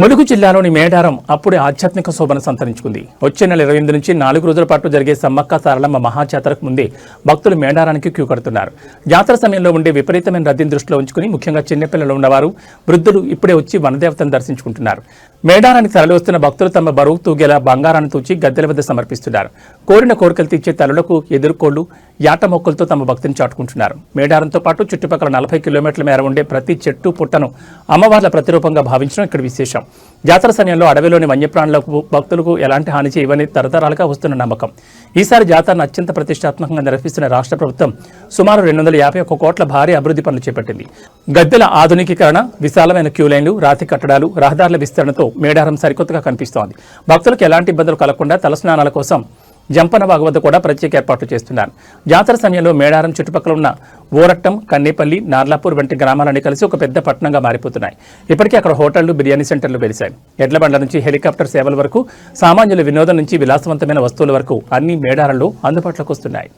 ములుగు జిల్లాలోని మేడారం అప్పుడే ఆధ్యాత్మిక శోభను సంతరించుకుంది. వచ్చే నెల ఇరవై ఎనిమిది నుంచి నాలుగు రోజుల పాటు జరిగే సమ్మక్క సారలమ్మ మహాజాతరకు ముందే భక్తులు మేడారానికి క్యూ కడుతున్నారు. జాతర సమయంలో ఉండే విపరీతమైన రద్దీని దృష్టిలో ఉంచుకుని ముఖ్యంగా చిన్నపిల్లలు ఉన్నవారు వృద్ధులు ఇప్పుడే వచ్చి వనదేవతను దర్శించుకుంటున్నారు. మేడారానికి తరలివస్తున్న భక్తులు తమ బరువు తూగేలా బంగారాన్ని తూచి గద్దెల వద్ద సమర్పిస్తున్నారు. కోరిన కోరికలు తీర్చే తల్లులకు ఎదుర్కోళ్ళు యాట మొక్కలతో తమ భక్తిని చాటుకుంటున్నారు. మేడారంతో పాటు చుట్టుపక్కల నలభై కిలోమీటర్ల మేర ఉండే ప్రతి చెట్టు పుట్టను అమ్మవార్ల ప్రతిరూపంగా భావించడం ఇక్కడ విశేషం. జాతర సమయంలో అడవిలోని వన్యప్రాణులకు భక్తులకు ఎలాంటి హాని చేయవని తరతరాలుగా వస్తున్న నమ్మకం. ఈసారి జాతరను అత్యంత ప్రతిష్టాత్మకంగా నిర్వహిస్తున్న రాష్ట్ర ప్రభుత్వం సుమారు రెండు వందల యాభై ఒక్క కోట్ల భారీ అభివృద్ధి పనులు చేపట్టింది. గద్దెల ఆధునికీకరణ విశాలమైన క్యూ లైన్లు రాతి కట్టడాలు రహదారుల విస్తరణతో మేడారం సరికొత్తగా కనిపిస్తోంది. భక్తులకు ఎలాంటి ఇబ్బందులు కలగకుండా తలస్నానాల కోసం జంపన వద్ద కూడా ప్రత్యేక ఏర్పాట్లు చేస్తున్నారు. జాతర సమయంలో మేడారం చుట్టుపక్కల ఉన్న ఓరట్టం కన్నేపల్లి నార్లాపూర్ వంటి గ్రామాలన్నీ కలిసి ఒక పెద్ద పట్టణంగా మారిపోతున్నాయి. ఇప్పటికే అక్కడ హోటళ్ళు బిర్యానీ సెంటర్లు వెలిశాయి. ఎడ్ల బండ్ల నుంచి హెలికాప్టర్ సేవల వరకు సామాన్యుల వినోదం నుంచి విలాసవంతమైన వస్తువుల వరకు అన్ని మేడారంలో అందుబాటులోకి వస్తున్నాయి.